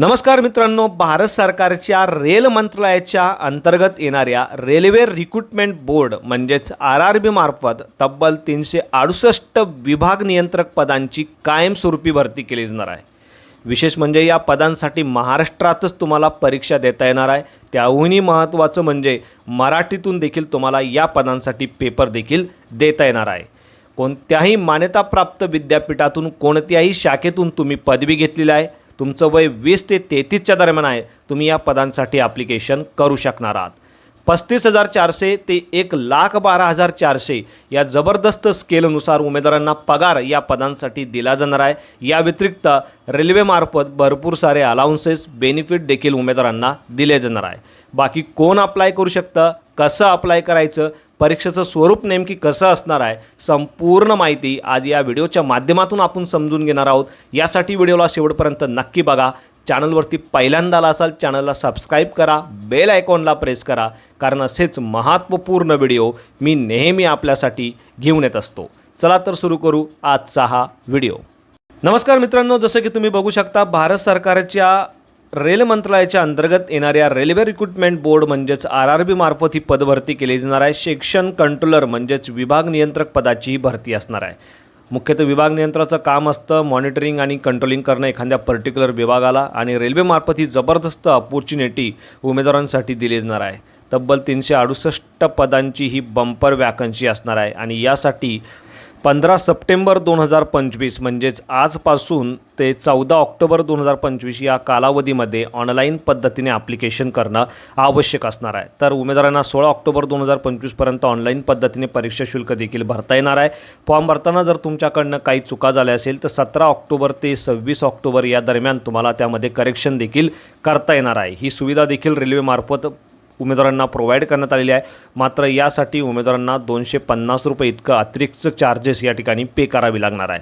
नमस्कार मित्रांनो भारत सरकारच्या रेल मंत्रालयाच्या अंतर्गत येणाऱ्या रेल्वे रिक्रुटमेंट बोर्ड म्हणजेच आर आर बी मार्फत तब्बल तीनशे अडुसष्ट विभाग नियंत्रक पदांची कायमस्वरूपी भरती केली जाणार आहे. विशेष म्हणजे या पदांसाठी महाराष्ट्रातच तुम्हाला परीक्षा देता येणार आहे. त्याहूनही महत्त्वाचं म्हणजे मराठीतून देखील तुम्हाला या पदांसाठी पेपर देखील देता येणार आहे. कोणत्याही मान्यताप्राप्त विद्यापीठातून कोणत्याही शाखेतून तुम्ही पदवी घेतलेली आहे. तुमचं वय वीस ते तेहतीसच्या दरम्यान आहे. तुम्ही या पदांसाठी ॲप्लिकेशन करू शकणार आहात. पस्तीस हजार चारशे ते एक लाख बारा हजार चारशे या जबरदस्त स्केलनुसार उमेदवारांना पगार या पदांसाठी दिला जाणार आहे. या व्यतिरिक्त रेल्वेमार्फत भरपूर सारे अलाउन्सेस बेनिफिट देखील उमेदवारांना दिले जाणार आहे. बाकी कोण अप्लाय करू शकतं? कसं अप्लाय करायचं परीक्षेचं स्वरूप नेमकी कसं असणार आहे संपूर्ण माहिती आज या व्हिडिओच्या माध्यमातून आपण समजून घेणार आहोत. यासाठी व्हिडिओला शेवटपर्यंत नक्की बघा. चॅनलवरती पहिल्यांदा आला असाल चॅनलला सबस्क्राईब करा बेल आयकॉनला प्रेस करा कारण असेच महत्त्वपूर्ण व्हिडिओ मी नेहमी आपल्यासाठी घेऊन येत असतो. चला तर सुरू करू आजचा हा व्हिडिओ. नमस्कार मित्रांनो जसं की तुम्ही बघू शकता भारत सरकारच्या रेल मंत्रालयाच्या अंतर्गत येणाऱ्या रेल्वे रिक्रुटमेंट बोर्ड म्हणजेच आर आर बी मार्फत ही पदभरती केली जाणार आहे. सेक्शन कंट्रोलर म्हणजेच विभाग नियंत्रक पदाची ही भरती असणार आहे. मुख्यतः विभाग नियंत्रणाचं काम असतं मॉनिटरिंग आणि कंट्रोलिंग करणं एखाद्या पर्टिक्युलर विभागाला आणि रेल्वेमार्फत ही जबरदस्त अपॉर्च्युनिटी उमेदवारांसाठी दिली जाणार आहे. तब्बल तीनशे अडुसष्ट पदांची ही बंपर वॅकन्सी असणार आहे आणि यासाठी पंधरा सप्टेंबर दोन हजार पंचवीस म्हणजेच आजपासून ते चौदा ऑक्टोबर दोन हजार पंचवीस या कालावधीमध्ये ऑनलाईन पद्धतीने ॲप्लिकेशन करणं आवश्यक असणार आहे. तर उमेदवारांना सोळा ऑक्टोबर दोन हजार पंचवीसपर्यंत ऑनलाईन पद्धतीने परीक्षा शुल्क देखील भरता येणार आहे. फॉर्म भरताना जर तुमच्याकडनं काही चुका झाल्या असेल तर सतरा ऑक्टोबर ते सव्वीस ऑक्टोबर या दरम्यान तुम्हाला त्यामध्ये करेक्शन देखील करता येणार आहे. ही सुविधा देखील रेल्वेमार्फत उमेदवारांना प्रोव्हाइड करण्यात आलेली आहे. मात्र यासाठी उमेदवारांना दोनशे पन्नास रुपये इतकं अतिरिक्त चार्जेस या ठिकाणी पे करावी लागणार आहे.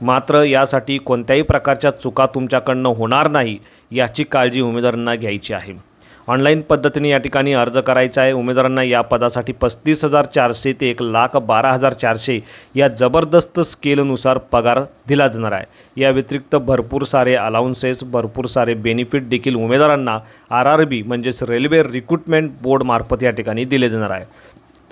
मात्र यासाठी कोणत्याही प्रकारच्या चुका तुमच्याकडनं होणार नाही याची काळजी उमेदवारांना घ्यायची आहे. ऑनलाईन पद्धतीने या ठिकाणी अर्ज करायचा आहे. उमेदवारांना या पदासाठी पस्तीस हजार चारशे ते एक लाख बारा हजार चारशे या जबरदस्त स्केलनुसार पगार दिला जाणार आहे. या व्यतिरिक्त भरपूर सारे अलाउन्सेस भरपूर सारे बेनिफिट देखील उमेदवारांना आर आर बी म्हणजेच रेल्वे रिक्रुटमेंट बोर्डमार्फत या ठिकाणी दिले जाणार आहे.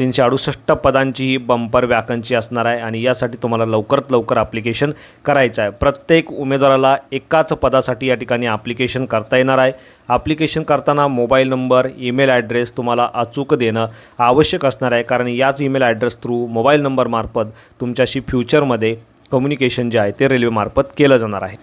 तीनशे अडुसष्ट पदांची ही बंपर वॅकन्सी असणार आहे आणि यासाठी तुम्हाला लवकरात लवकर ॲप्लिकेशन करायचं आहे. प्रत्येक उमेदवाराला एकाच पदासाठी या ठिकाणी ॲप्लिकेशन करता येणार आहे. ॲप्लिकेशन करताना मोबाईल नंबर ईमेल ॲड्रेस तुम्हाला अचूक देणं आवश्यक असणार आहे. कारण याच ईमेल ॲड्रेस थ्रू मोबाईल नंबरमार्फत तुमच्याशी फ्युचरमध्ये कम्युनिकेशन जे आहे ते रेल्वेमार्फत केलं जाणार आहे.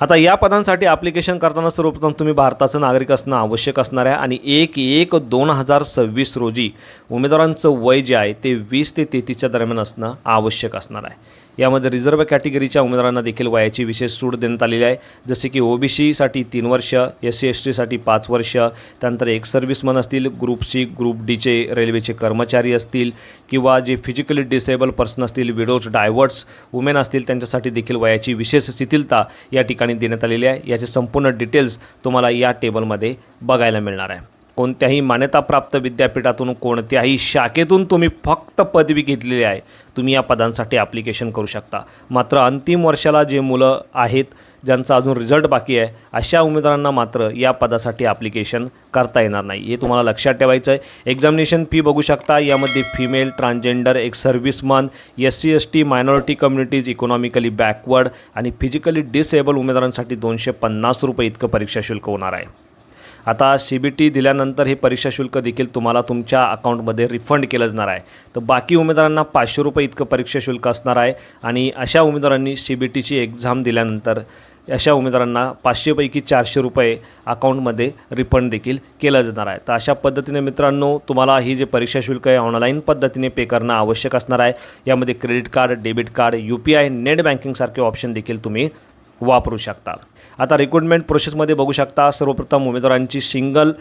आता या पदांसाठी ॲप्लिकेशन करताना सर्वप्रथम तुम्ही भारताचं नागरिक असणं आवश्यक असणार आहे आणि एक एक दोन हजार सव्वीस रोजी उमेदवारांचं वय जे आहे ते वीस ते तेहतीसच्या दरम्यान असणं आवश्यक असणार आहे. यामध्ये रिझर्व्ह कॅटेगरीच्या उमेदवारांना देखील वयाची विशेष सूट देण्यात आलेली आहे. जसे की ओ बी सीसाठी तीन वर्ष एस सी एस टीसाठी पाच वर्ष त्यानंतर एक सर्व्हिसमन असतील ग्रुप सी ग्रुप डीचे रेल्वेचे कर्मचारी असतील किंवा जे फिजिकली डिसेबल पर्सन असतील विडोज डायवर्ट्स वुमेन असतील त्यांच्यासाठी देखील वयाची विशेष शिथिलता या ठिकाणी देण्यात आलेली आहे. याचे संपूर्ण डिटेल्स तुम्हाला या टेबलमध्ये बघायला मिळणार आहे. कोणत्याही मान्यताप्राप्त विद्यापीठातून कोणत्याही शाखेतून तुम्ही फक्त पदवी घेतलेली आहे तुम्ही या पदांसाठी ॲप्लिकेशन करू शकता. मात्र अंतिम वर्षाला जे मुलं आहेत ज्यांचा अजून रिझल्ट बाकी आहे अशा उमेदवारांना मात्र या पदासाठी ॲप्लिकेशन करता येणार नाही. हे तुम्हाला लक्षात ठेवायचं आहे. एक्झामिनेशन फी बघू शकता. यामध्ये फिमेल ट्रान्सजेंडर एक serviceman S C S T minority communities economically backward आणि फिजिकली डिसेबल उमेदवारांसाठी दोनशे पन्नास रुपये इतकं परीक्षा शुल्क होणार आहे. आता सी बी टी दिल्यानंतर हे परीक्षा शुल्क देखील तुम्हाला तुमच्या अकाउंटमध्ये रिफंड केलं जाणार आहे. तर बाकी उमेदवारांना पाचशे रुपये इतकं परीक्षा शुल्क असणार आहे आणि अशा उमेदवारांनी सी बी टीची एक्झाम दिल्यानंतर अशा उमेदवारांना पाचशेपैकी चारशे रुपये अकाउंटमध्ये रिफंड देखील केलं जाणार आहे. तर अशा पद्धतीने मित्रांनो तुम्हाला ही जे परीक्षा शुल्क आहे ऑनलाईन पद्धतीने पे करणं आवश्यक असणार आहे. यामध्ये credit card debit card U P I net बँकिंगसारखे option देखील तुम्ही वापरू शकता. आता रिक्रुटमेंट प्रोसेसमध्ये बघू शकता सर्वप्रथम उमेदवारांची single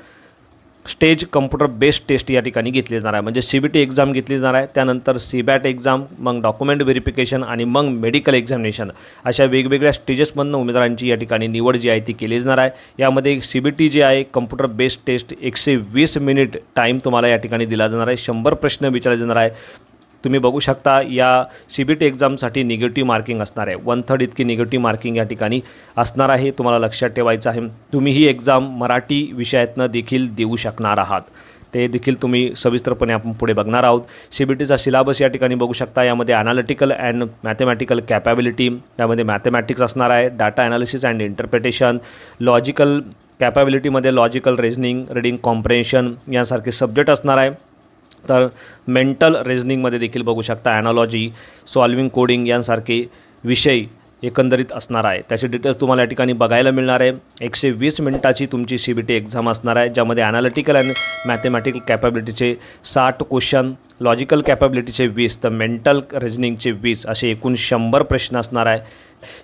stage computer based test या ठिकाणी घेतली जाणार आहे. म्हणजे सी बी टी एक्झाम घेतली जाणार आहे. त्यानंतर सी बॅट एक्झाम मग डॉक्युमेंट व्हेरिफिकेशन आणि मग मेडिकल एक्झामिनेशन अशा वेगवेगळ्या स्टेजेसमधनं उमेदवारांची या ठिकाणी निवड जी आहे ती केली जाणार आहे. यामध्ये सी बी टी जी आहे कम्प्युटर बेस्ड टेस्ट एकशे वीस मिनिट टाईम तुम्हाला या ठिकाणी दिला जाणार आहे. शंभर प्रश्न विचारले जाणार आहे. तुम्ही बघू शकता या सी बी टी एक्झामसाठी निगेटिव्ह मार्किंग असणार आहे. वन थर्ड इतकी निगेटिव्ह मार्किंग या ठिकाणी असणार आहे. तुम्हाला लक्षात ठेवायचं आहे. तुम्ही ही एक्झाम मराठी विषयातनं देखील देऊ शकणार आहात. ते देखील तुम्ही सविस्तरपणे आपण पुढे बघणार आहोत. सी बी टीचा सिलाबस या ठिकाणी बघू शकता. यामध्ये ॲनालिटिकल अँड मॅथमॅटिकल कॅपॅबिलिटी यामध्ये मॅथमॅटिक्स असणार आहे. Data analysis and interpretation logical कॅपॅबिलिटीमध्ये logical reasoning reading comprehension यासारखे सब्जेक्ट असणार आहे. तर मेंटल रिझनिंगमध्ये देखील बघू शकता. ॲनॉलॉजी सॉल्विंग कोडिंग यांसारखे विषय एकंदरीत असणार आहे. त्याचे डिटेल्स तुम्हाला या ठिकाणी बघायला मिळणार आहे. एकशे वीस मिनिटाची तुमची सी बी टी एक्झाम असणार आहे ज्यामध्ये ॲनालिटिकल अँड मॅथमॅटिकल कॅपॅबिलिटीचे साठ क्वेश्चन लॉजिकल कॅपॅबिलिटीचे वीस तर मेंटल रिझनिंगचे वीस असे एकूण शंभर प्रश्न असणार आहे.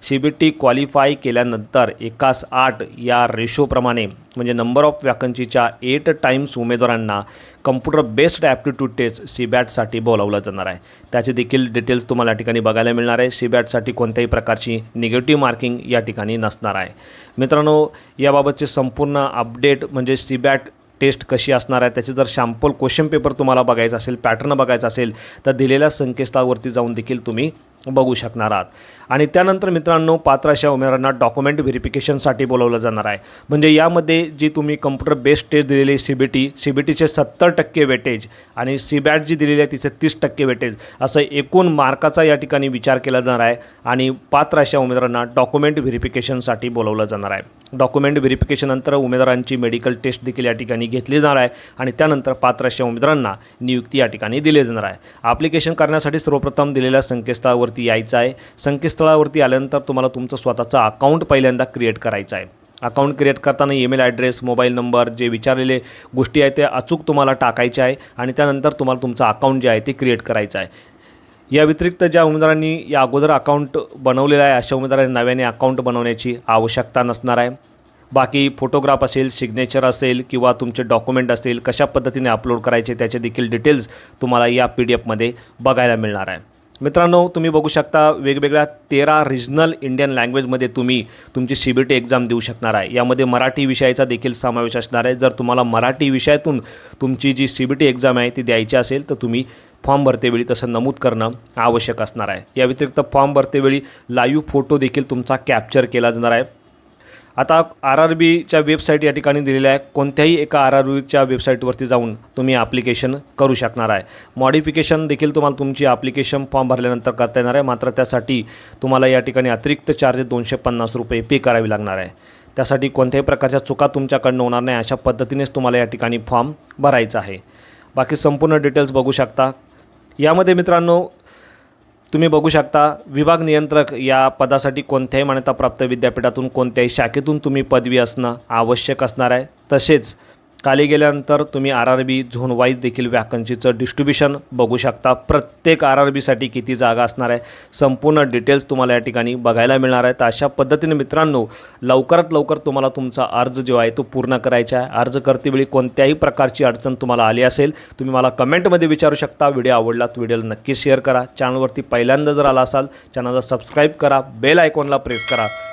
सी बी टी क्वालिफाय केल्यानंतर एकास आठ या रेशोप्रमाणे म्हणजे नंबर ऑफ वॅकन्सीच्या एट टाईम्स उमेदवारांना computer based aptitude test C बॅटसाठी बोलावलं जाणार आहे. त्याचे देखील डिटेल्स तुम्हाला या ठिकाणी बघायला मिळणार आहे. सी बॅटसाठी कोणत्याही प्रकारची निगेटिव्ह मार्किंग या ठिकाणी नसणार आहे. मित्रांनो याबाबतचे संपूर्ण अपडेट म्हणजे सी बॅट टेस्ट कशी असणार आहे त्याचे जर शॅम्पल क्वेश्चन पेपर तुम्हाला बघायचा असेल पॅटर्न बघायचा असेल तर दिलेल्या संकेतस्थळावरती जाऊन देखील तुम्ही बघू शकणार आहात. आणि त्यानंतर मित्रांनो पात्र अशा उमेदवारांना डॉक्युमेंट व्हेरिफिकेशनसाठी बोलवलं जाणार आहे. म्हणजे यामध्ये जी तुम्ही कम्प्युटर बेस्ड टेस्ट दिलेली C B T C B टीचे सत्तर टक्के वेटेज आणि सी बॅट जी दिलेली आहे तिचे तीस टक्के वेटेज असं एकूण मार्काचा या ठिकाणी विचार केला जाणार आहे आणि पात्र अशा उमेदवारांना डॉक्युमेंट व्हेरिफिकेशनसाठी बोलवलं जाणार आहे. डॉक्युमेंट व्हेरिफिकेशननंतर उमेदवारांची मेडिकल टेस्ट देखील या ठिकाणी घेतली जाणार आहे आणि त्यानंतर पात्र अशा उमेदवारांना नियुक्ती या ठिकाणी दिली जाणार आहे. ॲप्लिकेशन करण्यासाठी सर्वप्रथम दिलेल्या संकेतस्थळावरती यायचं आहे. संकेतस्थळावरती आल्यानंतर तुम्हाला तुमचं स्वतःचं अकाउंट पहिल्यांदा क्रिएट करायचं आहे. अकाउंट क्रिएट करताना ईमेल ॲड्रेस मोबाईल नंबर जे विचारलेले गोष्टी आहेत ते अचूक तुम्हाला टाकायचे आहे आणि त्यानंतर तुम्हाला तुमचं अकाउंट जे आहे ते क्रिएट करायचं आहे. या व्यतिरिक्त ज्या उमेदवारांनी या अगोदर अकाउंट बनवलेलं आहे अशा उमेदवारांनी नव्याने अकाउंट बनवण्याची आवश्यकता नसणार आहे. बाकी फोटोग्राफ असेल सिग्नेचर असेल किंवा तुमचे डॉक्युमेंट असेल कशा पद्धतीने अपलोड करायचे त्याचे देखील डिटेल्स तुम्हाला या पी डी एफमध्ये बघायला मिळणार आहे. मित्रांनो तुम्ही बघू शकता वेगवेगळ्या तेरा रिजनल इंडियन लँग्वेजमध्ये तुम्ही तुमची सी बी टी एक्झाम देऊ शकणार आहे. यामध्ये मराठी विषयाचा देखील समावेश असणार आहे. जर तुम्हाला मराठी विषयातून तुमची जी सी बी टी एक्झाम आहे ती द्यायची असेल तर तुम्ही फॉर्म भरतेवेळी तसं नमूद करणं आवश्यक असणार आहे. या व्यतिरिक्त फॉर्म भरतेवेळी लाईव्ह फोटो देखील तुमचा कॅप्चर केला जाणार आहे. आता आर आर बीच्या वेबसाईट या ठिकाणी दिलेल्या आहे. कोणत्याही एका आर आर बीच्या वेबसाईटवरती जाऊन तुम्ही ॲप्लिकेशन करू शकणार आहे. मॉडिफिकेशन देखील तुम्हाला तुमची ॲप्लिकेशन फॉर्म भरल्यानंतर करता येणार आहे. मात्र त्यासाठी तुम्हाला या ठिकाणी अतिरिक्त चार्जेस दोनशे पन्नास रुपये पे करावी लागणार आहे. त्यासाठी कोणत्याही प्रकारच्या चुका तुमच्याकडनं होणार नाही. अशा पद्धतीनेच तुम्हाला या ठिकाणी फॉर्म भरायचा आहे. बाकी संपूर्ण डिटेल्स बघू शकता. यामध्ये मित्रांनो तुम्ही बघू शकता विभाग नियंत्रक या पदासाठी कोणत्याही मान्यताप्राप्त विद्यापीठातून कोणत्याही शाखेतून तुम्ही पदवी असणं आवश्यक असणार आहे. तसेच खाली गेल्यानंतर तुम्ही R R B zone wise देखील वॅकन्सीचं डिस्ट्रीब्युशन बघू शकता. प्रत्येक आर आर बीसाठी किती जागा असणार आहे संपूर्ण डिटेल्स तुम्हाला या ठिकाणी बघायला मिळणार आहे तर अशा पद्धतीने मित्रांनो लवकरात लवकर तुम्हाला तुमचा अर्ज जो आहे तो पूर्ण करायचा आहे. अर्ज करतेवेळी कोणत्याही प्रकारची अडचण तुम्हाला आली असेल तुम्ही मला कमेंटमध्ये विचारू शकता. व्हिडिओ आवडला तर व्हिडिओला नक्की शेअर करा. चॅनलवरती पहिल्यांदा जर आला असाल चॅनलला सबस्क्राईब करा. बेल आयकॉनला प्रेस करा.